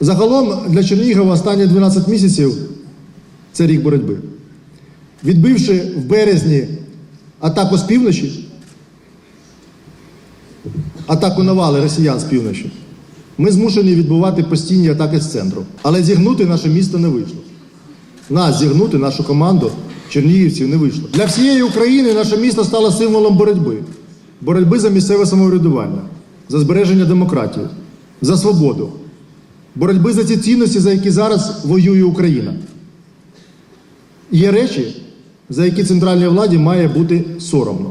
Загалом для Чернігова останні 12 місяців це рік боротьби. Відбивши в березні атаку з півночі, атаку навали росіян з півночі, ми змушені відбувати постійні атаки з центру. Але зігнути наше місто не вийшло. Нас зігнути, нашу команду, чернігівців не вийшло. Для всієї України наше місто стало символом боротьби. Боротьби за місцеве самоврядування, за збереження демократії, за свободу, боротьби за ці цінності, за які зараз воює Україна. Є речі, за які центральній владі має бути соромно.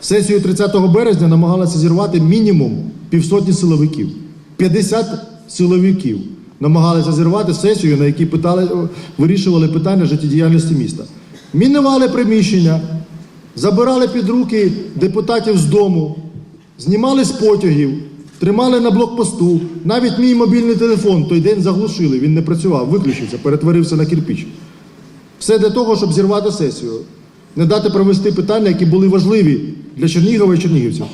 Сесію 30 березня намагалися зірвати мінімум півсотні силовиків. 50 силовиків намагалися зірвати сесію, на якій питали, вирішували питання життєдіяльності міста. Мінували приміщення, забирали під руки депутатів з дому, знімали з потягів, тримали на блокпосту. Навіть мій мобільний телефон той день заглушили, він не працював, виключився, перетворився на кирпіч. Все для того, щоб зірвати сесію, не дати провести питання, які були важливі для Чернігова і чернігівців.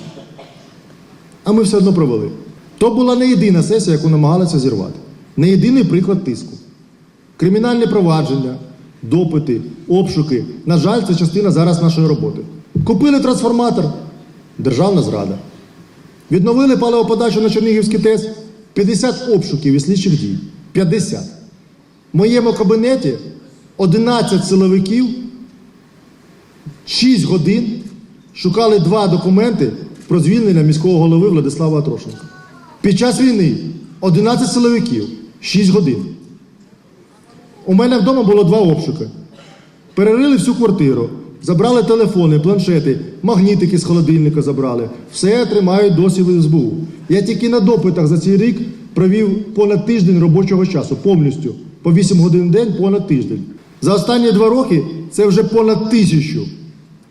А ми все одно провели. То була не єдина сесія, яку намагалися зірвати. Не єдиний приклад тиску. Кримінальні провадження, допити, обшуки. На жаль, це частина зараз нашої роботи. Купили трансформатор державна зрада. Відновили паливоподачу на Чернігівський ТЕС 50 обшуків і слідчих дій. 50. В моєму кабінеті 11 силовиків 6 годин шукали два документи про звільнення міського голови Владислава Атрошенка. Під час війни 11 силовиків 6 годин. У мене вдома було два обшуки. Перерили всю квартиру, забрали телефони, планшети, магнітики з холодильника забрали. Все тримають досі в СБУ. Я тільки на допитах за цей рік провів понад тиждень робочого часу, повністю. По 8 годин в день понад тиждень. За останні два роки це вже понад тисячу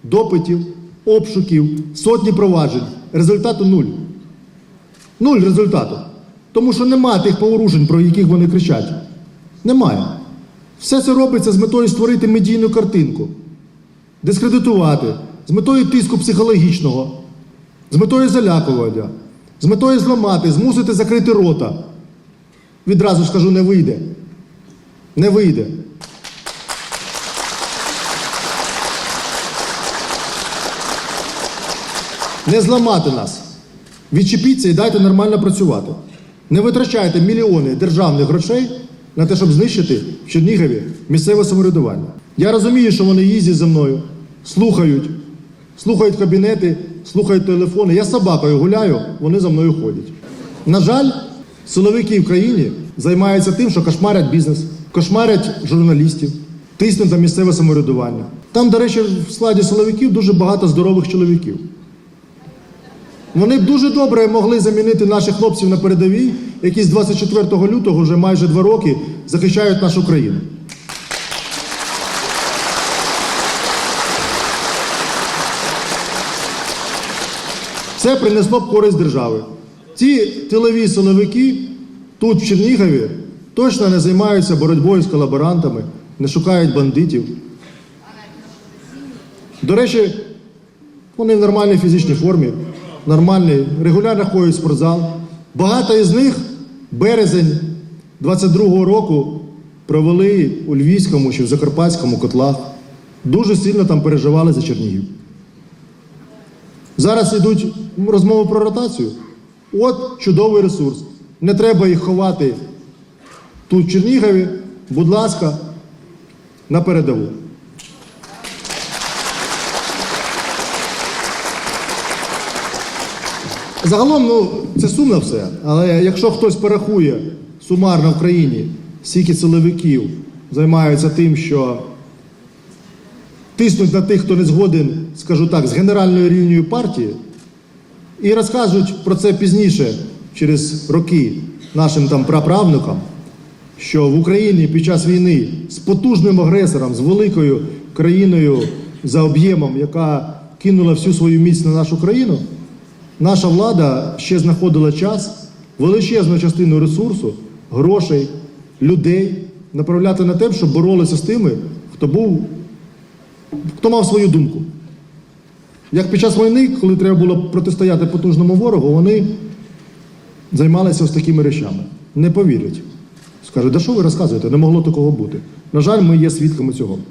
допитів, обшуків, сотні проваджень. Результату нуль. Нуль результату. Тому що нема тих порушень, про яких вони кричать. Немає. Все це робиться з метою створити медійну картинку, дискредитувати, з метою тиску психологічного, з метою залякування, з метою зламати, змусити закрити рота. Відразу скажу, не вийде. Не вийде. Не зламати нас. Відчепіться і дайте нормально працювати. Не витрачайте мільйони державних грошей на те, щоб знищити в Чернігові місцеве самоврядування. Я розумію, що вони їздять за мною, слухають, слухають кабінети, слухають телефони. Я собакою гуляю, вони за мною ходять. На жаль, силовики в країні займаються тим, що кошмарять бізнес, кошмарять журналістів, тиснуть на місцеве самоврядування. Там, до речі, в складі силовиків дуже багато здорових чоловіків. Вони б дуже добре могли замінити наших хлопців на передовій, які з 24 лютого вже майже два роки захищають нашу країну. Це принесло б користь держави. Ці тилові силовики тут, в Чернігові, точно не займаються боротьбою з колаборантами, не шукають бандитів. До речі, вони в нормальній фізичній формі, нормальні, регулярно ходять в спортзал. Багато із них березень 22-го року провели у Львівському чи в Закарпатському котлах. Дуже сильно там переживали за Чернігів. Зараз йдуть розмови про ротацію. От чудовий ресурс. Не треба їх ховати тут в Чернігові. Будь ласка, на передову. Загалом, ну, це сумно все. Але якщо хтось порахує сумарно в країні, скільки силовиків займаються тим, що тиснуть на тих, хто не згоден, скажу так, з генеральною рівньою партії, і розкажуть про це пізніше, через роки, нашим там праправнукам, що в Україні під час війни з потужним агресором, з великою країною за об'ємом, яка кинула всю свою міць на нашу країну, наша влада ще знаходила час, величезну частину ресурсу, грошей, людей направляти на те, щоб боролися з тими, хто був, хто мав свою думку. Як під час війни, коли треба було протистояти потужному ворогу, вони займалися ось такими речами. не повірять. Скажуть, да що ви розказуєте, не могло такого бути. На жаль, ми є свідками цього.